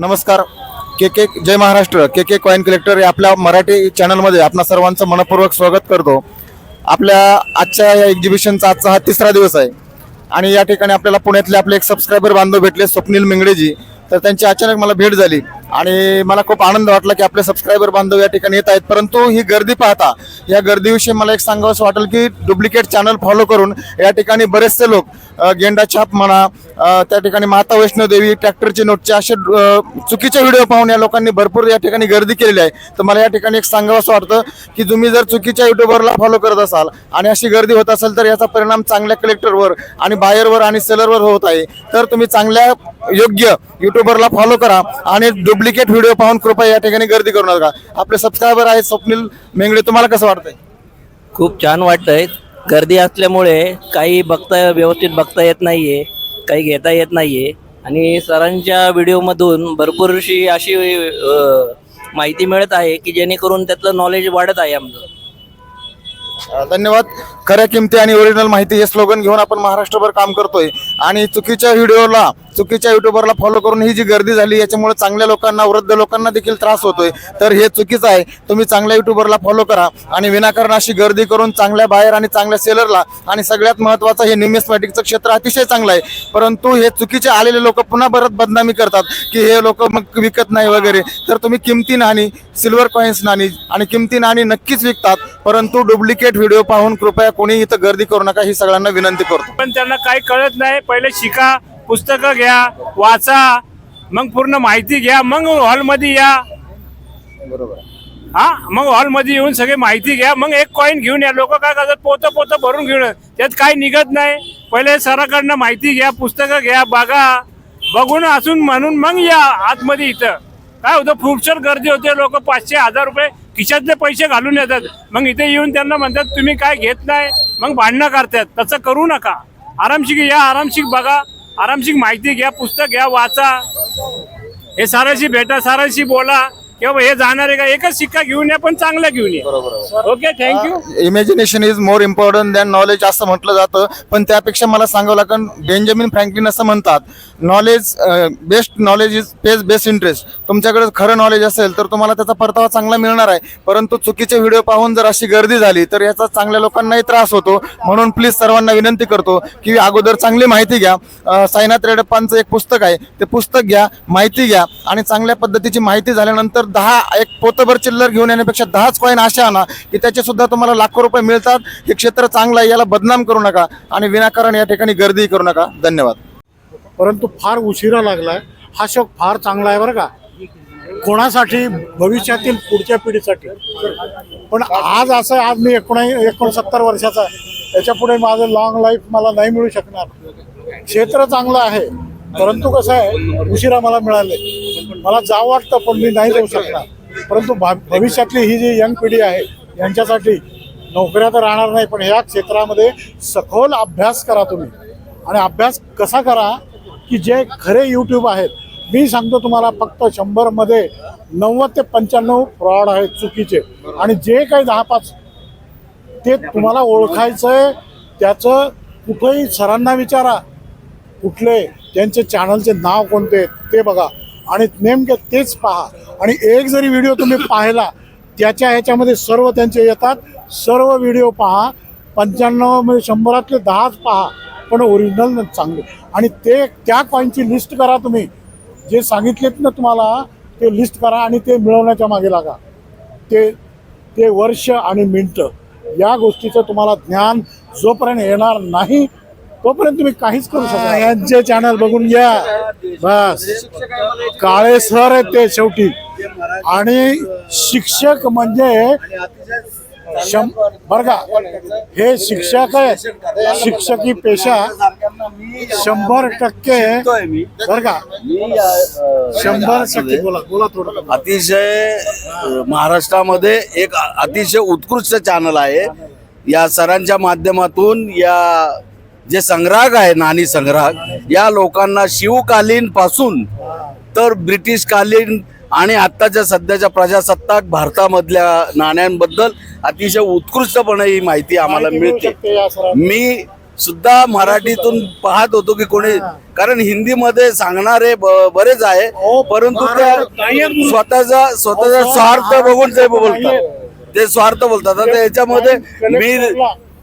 नमस्कार. K K जय Maharashtra. K K coin collector या आपल्या मराठी चॅनलमध्ये आपणा सर्वांचं मनपूर्वक स्वागत करतो. आपल्या आजच्या या एक्झिबिशनचा आजचा हा तिसरा दिवस आहे. आणि या ठिकाणी आपल्याला पुण्यातले आपले एक सबस्क्रायबर बांधव भेटले स्वप्नील मिंगडेजी तर त्यांची अचानक मला भेट झाली. आणि मला खूप आनंद वाटला की आपले सबस्क्रायबर बांधव या ठिकाणी येत आहेत. परंतु ही गर्दी पाहता या गर्दीविषयी मला एक सांगावंसं वाटेल की डुप्लिकेट चॅनल फॉलो करून या ठिकाणी बरेचसे लोक गेंडा छाप म्हणा त्या ठिकाणी माता वैष्णोदेवी ट्रॅक्टरचे नोटचे असे चुकीचे व्हिडिओ पाहून या लोकांनी भरपूर या ठिकाणी गर्दी केलेली आहे. तर मला या ठिकाणी एक सांगावंसं वाटतं की तुम्ही जर चुकीच्या युट्यूबरला फॉलो करत असाल आणि अशी गर्दी होत असेल तर याचा परिणाम चांगल्या कलेक्टरवर आणि बायरवर आणि सेलरवर होत आहे. तर तुम्ही चांगल्या योग्य युट्यूबरला फॉलो करा आणि डुप्लिकेट व्हिडिओ पाहून कृपया या ठिकाणी गर्दी करू नका. आपले सबस्क्रायबर आहेत स्वप्नील मेंगडे तुम्हाला कसं वाटतंय? खूप छान वाटतंय. गर्दी असल्यामुळे काही बघता व्यवस्थित बघता येत नाहीये काही घेता येत नाहीये. आणि सरांच्या व्हिडिओमधून भरपूरशी अशी अ, माहिती मिळत आहे की जेणेकरून त्यातलं नॉलेज वाढत आहे आमचं. अ, धन्यवाद. खऱ्या किमती आणि ओरिजिनल माहिती हे स्लोगन घेऊन आपण महाराष्ट्रभर काम करतोय. आणि चुकीच्या व्हिडिओला चुकीच्या युट्यूबरला फॉलो करून ही जी गर्दी झाली याच्यामुळे चांगल्या लोकांना वृद्ध लोकांना देखील त्रास होतोय. तर हे चुकीचं आहे. तुम्ही चांगल्या युट्यूबरला फॉलो करा आणि विनाकारण अशी गर्दी करून चांगल्या बाहेर आणि चांगल्या सेलरला आणि सगळ्यात महत्त्वाचं हे निमिस्मॅटिकचं क्षेत्र अतिशय चांगलं आहे. परंतु हे चुकीचे आलेले लोक पुन्हा परत बदनामी करतात की हे लोक मग विकत नाही वगैरे. तर तुम्ही किमती नाणी सिल्वर कॉईन्स नाणी आणि किमती नाणी नक्कीच विकतात. परंतु डुप्लिकेट व्हिडिओ पाहून कृपया कोणी इथं गर्दी करू नका ही सगळ्यांना विनंती करतो. पण त्यांना काही कळत नाही. पहिले शिका पुस्तकं घ्या वाचा मग पूर्ण माहिती घ्या मग हॉलमध्ये या. हा मग हॉलमध्ये येऊन सगळे माहिती घ्या मग एक कॉईन घेऊन या. लोक काय करतात पोतं पोतं भरून घेऊन. त्यात काही निघत नाही. पहिले सराकडनं माहिती घ्या पुस्तकं घ्या बघा. बघून असून म्हणून मग या आतमध्ये इथं. काय होतं फुटसर गर्दी होते लोक पाचशे हजार रुपये खिशातले पैसे घालून येतात. मग इथे येऊन त्यांना म्हणतात तुम्ही काय घेत नाही? मग भांडणं करतात. तसं करू नका. आरामशीक या आरामशीक बघा. आरामशीक माहिती घ्या पुस्तक घ्या वाचा. हे साराशी भेटा साराशी बोला. किंवा हे जाणार आहे का एकच सिक्का घेऊन या पण चांगला घेऊन या. Okay thank you imagination is more important than knowledge असं म्हटलं जातं. पण त्यापेक्षा मला सांगावं लागेल बेंजामिन फ्रँकलिन असं म्हणतात knowledge best knowledge is page best interest तुमच्याकडे खरं नॉलेज असेल तर तुम्हाला त्याचा परतावा चांगला मिळणार आहे. परंतु चुकीचे व्हिडिओ पाहून जर अशी गर्दी झाली तर याचा चांगल्या लोकांनाही त्रास होतो. म्हणून प्लीज सर्वांना विनंती करतो की अगोदर चांगली माहिती घ्या. साईनाथ रेडप्पांचं एक पुस्तक आहे ते पुस्तक घ्या माहिती घ्या. आणि चांगल्या पद्धतीची माहिती झाल्यानंतर दहा एक पोतभर चिल्लर घेऊन येण्यापेक्षा दहाच कॉईन अशा आणा की त्याचे सुद्धा तुम्हाला लाखो रुपये मिळतात. हे क्षेत्र चांगलं आहे याला बदनाम करू नका आणि विनाकारण या ठिकाणी गर्दी करू नका. धन्यवाद. परंतु फार उशिरा लागलाय. हा शोक फार चांगला आहे बरं का. कोणासाठी? भविष्यातील पुढच्या पिढीसाठी. पण आज असं आहे, आज मी एकोणा एकोणसत्तर वर्षाचा आहे. पुढे माझं लॉंग लाईफ मला नाही मिळू शकणार. क्षेत्र चांगलं आहे परंतु कसं आहे उशिरा मला मिळाले मला जावं वाटतं पण मी नाही जाऊ शकणार. परंतु भा भविष्यातली ही जी यंग पिढी आहे यांच्यासाठी नोकऱ्या तर राहणार नाही पण ह्या क्षेत्रामध्ये सखोल अभ्यास करा तुम्ही. आणि अभ्यास कसा करा की जे खरे यूट्यूब आहेत. मी सांगतो तुम्हाला फक्त शंभरमध्ये नव्वद ते पंच्याण्णव फ्रॉड आहेत चुकीचे. आणि जे काही दहा पाच ते तुम्हाला ओळखायचं आहे त्याचं कुठंही सरांना विचारा. कुठले त्यांचे चॅनलचे नाव कोणते ते बघा. आणि नेमके तेच पहा. आणि एक जरी व्हिडिओ तुम्ही पाहिला त्याच्या ह्याच्यामध्ये सर्व त्यांचे येतात. सर्व व्हिडिओ पहा. पंच्याण्णव म्हणजे शंभरातले दहाच पहा. पण ओरिजिनल चांगले. आणि ते त्या कॉईनची लिस्ट करा तुम्ही. जे सांगितलेत ना तुम्हाला ते लिस्ट करा आणि ते मिळवण्याच्या मागे लागा. ते ते वर्ष आणि मिनटं. या गोष्टीचं तुम्हाला ज्ञान जोपर्यंत येणार नाही तोपर्यंत तुम्ही काहीच करू शकता यांचे चॅनल बघून घ्या. बस. काळे सर आहेत ते शेवटी. आणि शिक्षक म्हणजे शं बरं का हे शिक्षक आहे शिक्षकी पेशा शंभर टक्के बरं का? शंभर टक्के बोला बोला थोडं. अतिशय महाराष्ट्रामध्ये एक अतिशय उत्कृष्ट चॅनल आहे. या सरांच्या माध्यमातून या जे संग्राहक आहे नाणी संग्राहक या लोकांना शिवकालीन पासून तर ब्रिटिशकालीन आणि आत्ताच्या सध्याच्या प्रजासत्ताक भारतामधल्या नाण्यांबद्दल अतिशय उत्कृष्टपणे ही माहिती आम्हाला मिळते. मी सुद्धा मराठीतून पाहत होतो की कोणी कारण हिंदीमध्ये सांगणारे बरेच आहे हो, परंतु त्या स्वतःचा स्वतःचा स्वार्थ बघून ते बोलतात. ते स्वार्थ बोलतात. आता याच्यामध्ये मी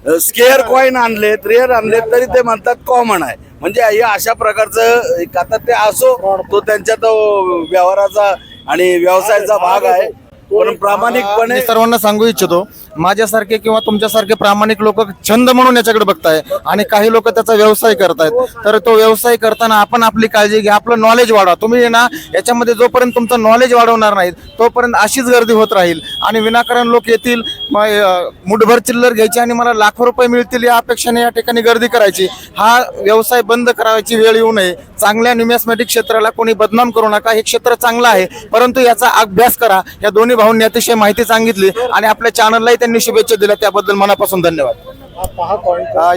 स्केअर कॉईन आणलेत रेअर आणलेत तरी ते म्हणतात कॉमन आहे. म्हणजे हे अशा प्रकारचं एक आता ते असो तो त्यांच्या तो व्यवहाराचा आणि व्यवसायाचा भाग आहे. पण प्रामाणिकपणे सर्वांना सांगू इच्छितो माझ्यासारखे किंवा तुमच्यासारखे प्रामाणिक लोक छंद म्हणून याच्याकडे बघताय आणि काही लोक त्याचा व्यवसाय करतायत. तर तो व्यवसाय करताना आपण आपली काळजी घ्या आपलं नॉलेज वाढवा. तुम्ही ना याच्यामध्ये जोपर्यंत तुमचं नॉलेज वाढवणार नाहीत तोपर्यंत अशीच गर्दी होत राहील. आणि विनाकारण लोक येतील म- मुठभर चिल्लर घ्यायची आणि मला लाखो रुपये मिळतील या अपेक्षाने या ठिकाणी गर्दी करायची. हा व्यवसाय बंद करायची वेळ येऊ नये. चांगल्या न्युमॅस्मॅटिक क्षेत्राला कोणी बदनाम करू नका. हे क्षेत्र चांगलं आहे परंतु याचा अभ्यास करा. या दोन्ही भाऊंनी अतिशय माहिती सांगितली आणि आपल्या चॅनललाही त्यांनी शुभेच्छा दिल्या त्याबद्दल मनापासून धन्यवाद.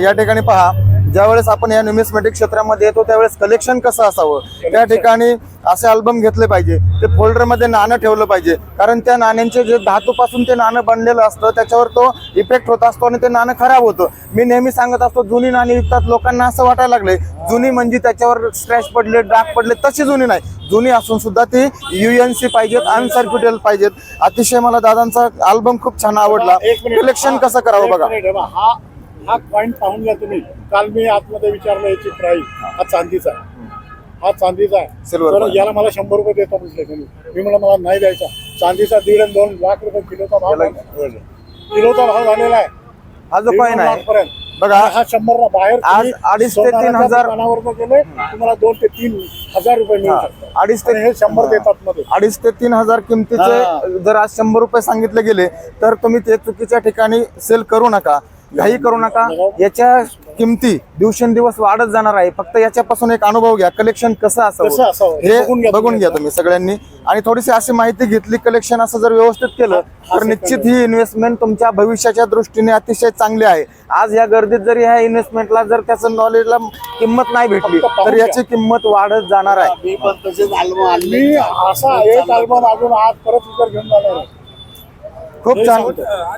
या ठिकाणी पहा. ज्यावेळेस आपण या न्युमिस्मॅटिक क्षेत्रामध्ये येतो त्यावेळेस कलेक्शन कसं असावं? त्या ठिकाणी असे अल्बम घेतले पाहिजे. ते फोल्डरमध्ये नाणं ठेवलं पाहिजे. कारण त्या नाण्यांचे जे धातूपासून ते नाणं बनलेलं असतं त्याच्यावर तो इफेक्ट होत असतो आणि ते नाणं खराब होतं. मी नेहमी सांगत असतो जुनी नाणी विकतात लोकांना असं वाटायला लागले जुनी म्हणजे त्याच्यावर स्क्रॅच पडले डाग पडले तशी जुनी नाही. जुनी असून सुद्धा ती युएनसी पाहिजेत अनसर्क्युटेबल पाहिजेत. अतिशय मला दादांचा अल्बम खूप छान आवडला. कलेक्शन कसं करावं बघा. हा हा पॉईंट पाहून घ्या तुम्ही. काल मी आतमध्ये विचारलं याची प्राइस हा चांदीचा आहे. हा चांदीचा आहे. तर. याला मला शंभर रुपये देतो म्हटले तुम्ही. मी म्हणलं मला नाही द्यायचा. चांदीचा दीड आणि दोन लाख रुपये किलोचा भाव किलोचा भाव झालेला आहे. हा जो दोन आहे. बघा हा शंभर बाहेर आज अडीच ते तीन हजार- गेले तुम्हाला दोन ते तीन हजार रुपये मिळू. शकतात. अडीच ते हे शंभर देतात मध्ये. अडीच ते तीन हजार किमतीचे जर आज शंभर रुपये सांगितले गेले तर तुम्ही ते चुकीच्या ठिकाणी सेल करू नका. घाई करू नका. याच्या किमती दिवसेंदिवस वाढत जाणार आहे. फक्त याच्यापासून एक अनुभव घ्या. कलेक्शन कसं असावं? असावं? हे बघून घ्या तुम्ही. सगळ्यांनी. आणि थोडीशी अशी माहिती घेतली कलेक्शन असं जर व्यवस्थित केलं तर निश्चित ही इन्व्हेस्टमेंट तुमच्या भविष्याच्या दृष्टीने अतिशय चांगली आहे. आज या गर्दीत जरी ह्या इन्व्हेस्टमेंटला जर त्याचं नॉलेजला किंमत नाही भेटली तर याची किंमत वाढत जाणार आहे. मी पण तसेच असा एक अल्बम अजून आज परत विकत घेऊन जाणार आहे. खूप छान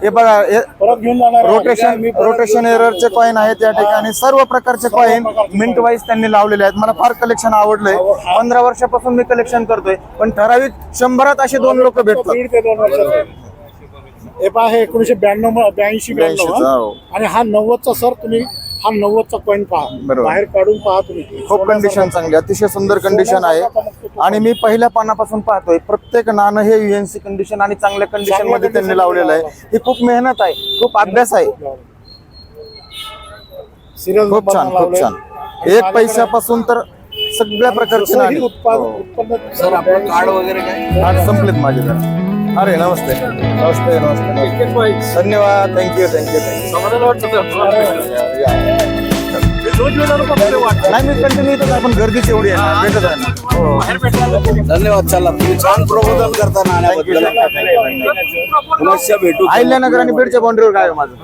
हे बघा हे परत घेऊन जाणार आहे. रोटेशन मी परत रोटेशन घेऊन एररचे कॉईन आहेत या ठिकाणी. सर्व प्रकारचे कॉईन मिंट वाईज त्यांनी लावलेले आहेत. मला फार कलेक्शन आवडलंय. पंधरा वर्षापासून मी कलेक्शन करतोय. पण ठराविक शंभरात असे दोन लोक भेटतात. दीड ते दोन वर्षाचा हे पहा हे एकोणीशे ब्याण्णव ब्याऐंशी ब्याण्णव 82 चा, हा. हो. आणि हा नव्वदचा सर तुम्ही हा नव्वदचा पॉईंट पहा. बरोबर. बाहेर काढून पहा तुम्ही. खूप कंडिशन चांगली अतिशय सुंदर कंडिशन आहे. आणि मी पहिल्या पानापासून पाहतोय प्रत्येक नाणं हे युएनसी कंडिशन आणि चांगल्या कंडिशनमध्ये त्यांनी लावलेलं आहे. ही खूप मेहनत आहे. खूप अभ्यास आहे. सिरियल खूप छान खूप छान. एक पैशापासून तर सगळ्या प्रकारचे नाणी. उत्पादन हो. उत्पन्न सर आपलं कार्ड वगैरे काय? कार्ड संपलेत माझे तर अरे नमस्ते. नमस्ते नमस्ते. धन्यवाद. थँक्यू थँक्यू नाही मी कंटिन्यू येतच आहे, पण गर्दीच एवढी आहे ना. भेटत आहे ना. हो. धन्यवाद चला. तुम्ही छान प्रबोधन करता नाण्याबद्दल. पुनश्च भेटू. अहिल्यानगर आणि बीडच्या बाउंड्रीवर काय माझं?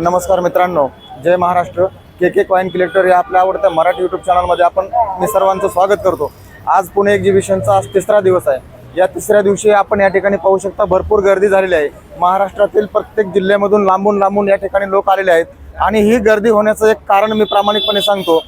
नमस्कार मित्रांनो जय Maharashtra. K K coin collector या आपल्या आवडत्या मराठी युट्यूब चॅनलमध्ये आपण मी सर्वांचं स्वागत करतो. आज पुणे एक्झिबिशनचा आज तिसरा दिवस आहे. या तिसऱ्या दिवशी आपण या ठिकाणी पाहू शकता भरपूर गर्दी झालेली आहे. महाराष्ट्रातील प्रत्येक जिल्ह्यामधून लांबून लांबून या ठिकाणी लोक आलेले आहेत. आणि ही गर्दी होण्याचं एक कारण मी प्रामाणिकपणे सांगतो.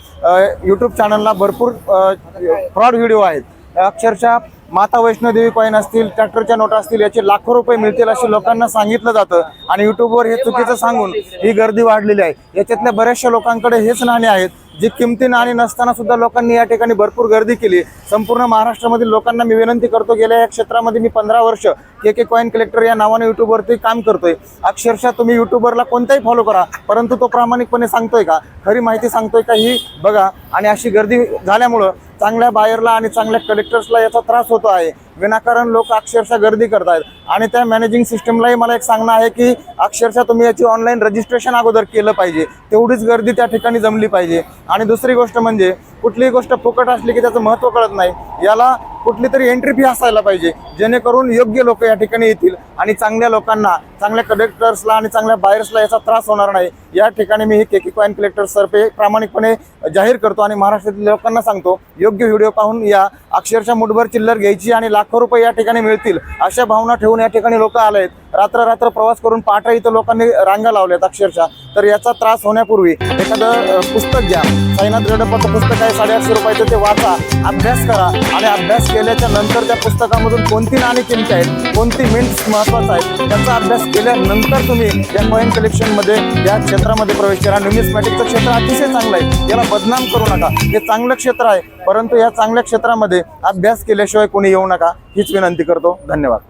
यूट्यूब चॅनलला भरपूर फ्रॉड व्हिडिओ आहेत. अक्षरशः माता वैष्णोदेवी कॉईन असतील ट्रॅक्टरच्या नोटा असतील याचे लाखो रुपये मिळतील असे लोकांना सांगितलं जातं. आणि युट्यूबवर हे चुकीचं सांगून ही गर्दी वाढलेली आहे. याच्यातल्या बऱ्याचशा लोकांकडे हेच नाणे आहेत जी किमती नाणी नसताना सुद्धा लोकांनी या ठिकाणी भरपूर गर्दी केली. संपूर्ण महाराष्ट्रामधील लोकांना मी विनंती करतो गेल्या या क्षेत्रामध्ये मी पंधरा वर्ष के के कॉईन कलेक्टर या नावाने युट्यूबवरती काम करतोय. अक्षरशः तुम्ही युट्यूबरला कोणताही फॉलो करा परंतु तो प्रामाणिकपणे सांगतोय का? खरी माहिती सांगतोय का ही बघा. आणि अशी गर्दी झाल्यामुळं चांगल्या बायरला आणि चांगल्या कलेक्टर्सला याचा त्रास होतो आहे. विनाकारण लोक अक्षरशः गर्दी करत आहेत आणि त्या मॅनेजिंग सिस्टमलाही मला एक सांगणं आहे की अक्षरशः तुम्ही याची ऑनलाईन रजिस्ट्रेशन अगोदर केलं पाहिजे. तेवढीच गर्दी त्या ठिकाणी जमली पाहिजे. आणि दुसरी गोष्ट म्हणजे कुठलीही गोष्ट फुकट असली की त्याचं महत्त्व कळत नाही. याला कुठली तरी एंट्री फी असायला पाहिजे जेणेकरून योग्य लोक या ठिकाणी येतील आणि चांगल्या लोकांना चांगल्या कलेक्टर्सला आणि चांगल्या बायर्सला याचा त्रास होणार नाही. या ठिकाणी मी हे केकी कॉईन कलेक्टर्सतर्फे प्रामाणिकपणे जाहीर करतो आणि महाराष्ट्रातील लोकांना सांगतो योग्य व्हिडिओ पाहून या. अक्षरशः मुठभर चिल्लर घ्यायची आणि लाखो रुपये या ठिकाणी मिळतील अशा भावना ठेवून या ठिकाणी लोक आले आहेत रात्र रात्र प्रवास करून पहाटे इथं लोकांनी रांगा लावल्यात अक्षरशः. तर याचा त्रास होण्यापूर्वी एखादं पुस्तक घ्या. साईनाथ गडपाचं पुस्तक आहे साडेआठशे रुपयाचं ते वाचा. अभ्यास करा. आणि अभ्यास केल्याच्यानंतर त्या पुस्तकामधून कोणती नाणी किमती आहेत कोणती मिंट्स महत्वाचं आहे त्याचा अभ्यास केल्यानंतर तुम्ही या कॉईन कलेक्शनमध्ये या क्षेत्रामध्ये प्रवेश करा. न्युमिस्मॅटिकचं क्षेत्र अतिशय चांगलं आहे. याला बदनाम करू नका. हे चांगलं क्षेत्र आहे. परंतु या चांगल्या क्षेत्रामध्ये अभ्यास केल्याशिवाय कोणी येऊ नका हीच विनंती करतो. धन्यवाद.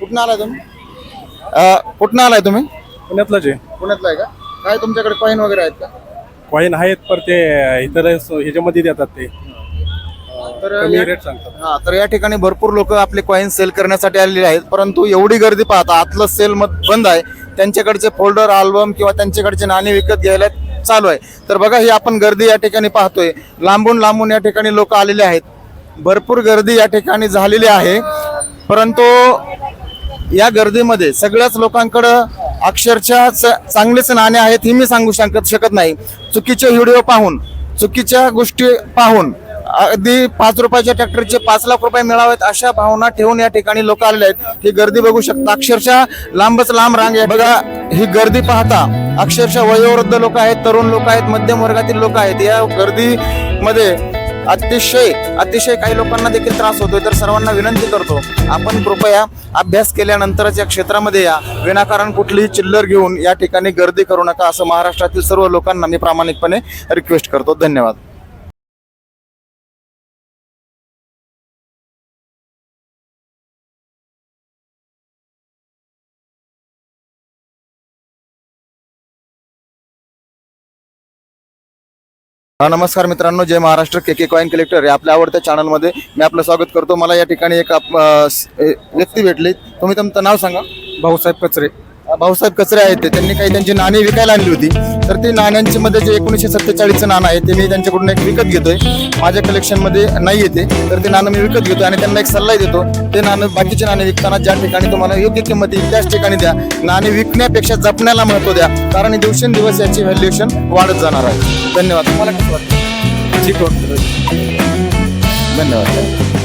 कुठून आला तुम्ही? अ, कुठून आलाय तुम्ही? पुण्यातलंच आहे. पुण्यातला आहे का? काय तुमच्याकडे कॉईन वगैरे आहेत का? कॉईन आहेत पर ते इतर ह्याच्यामध्ये देतात ते. तर कमी या- रेट सांगतात. हा तर या ठिकाणी भरपूर लोक आपले कॉईन सेल करण्यासाठी आलेले आहेत. परंतु एवढी गर्दी पाहता आतलं सेल मध बंद आहे. त्यांच्याकडचे फोल्डर अल्बम किंवा त्यांच्याकडचे नाणी विकत घ्यायला चालू आहे. तर बघा ही आपण गर्दी या ठिकाणी पाहतोय. लांबून लांबून या ठिकाणी लोक आलेले आहेत. भरपूर गर्दी या ठिकाणी झालेली आहे. परंतु या गर्दीमध्ये सगळ्याच लोकांकडं अक्षरशः चांगलेच नाणे आहेत हे मी सांगू शकत शकत नाही. चुकीचे व्हिडिओ पाहून चुकीच्या गोष्टी पाहून अगदी पाच रुपयाच्या ट्रॅक्टरचे पाच लाख रुपये मिळावेत अशा भावना ठेवून या ठिकाणी लोक आलेले आहेत. ही गर्दी बघू शकता. अक्षरशः लांबच लांब रांग आहे. बघा ही गर्दी पाहता अक्षरशः वयोवृद्ध लोक आहेत तरुण लोक आहेत मध्यम वर्गातील लोक आहेत. या गर्दीमध्ये अतिशय अतिशय काही लोकांना देखील त्रास होतोय तर सर्वांना विनंती करतो आपण कृपया अभ्यास केल्यानंतरच या क्षेत्रामध्ये या विनाकारण कुठलीही चिल्लर घेऊन या ठिकाणी गर्दी करू नका असं महाराष्ट्रातील सर्व लोकांना मी प्रामाणिकपणे रिक्वेस्ट करतो. धन्यवाद. नमस्कार मित्रांनो जय Maharashtra K K coin collector या आपल्या आवडत्या चॅनलमध्ये मी आपलं स्वागत करतो. मला या ठिकाणी एक व्यक्ती भेटली. तुम्ही तुमचं नाव सांगा. भाऊसाहेब कचरे. भाऊसाहेब कचरे आहेत ते. त्यांनी काही त्यांची नाणी विकायला आणली होती. तर ती नाण्यांची मध्ये जे एकोणीसशे सत्तेचाळीसचं नाणं आहे ते मी त्यांच्याकडून एक विकत घेतोय. माझ्या कलेक्शनमध्ये नाही येते. तर ते नाणं मी विकत घेतो आणि त्यांना एक सल्ला देतो. ते नाणं बाकीचे नाणे विकताना ज्या ठिकाणी तुम्हाला योग्य किंमत येईल त्याच ठिकाणी द्या. नाणे विकण्यापेक्षा जपण्याला महत्त्व द्या. कारण दिवसेंदिवस याची व्हॅल्युएशन वाढत जाणार आहे. धन्यवाद. तुम्हाला कसं वाटतं? ठीक धन्यवाद.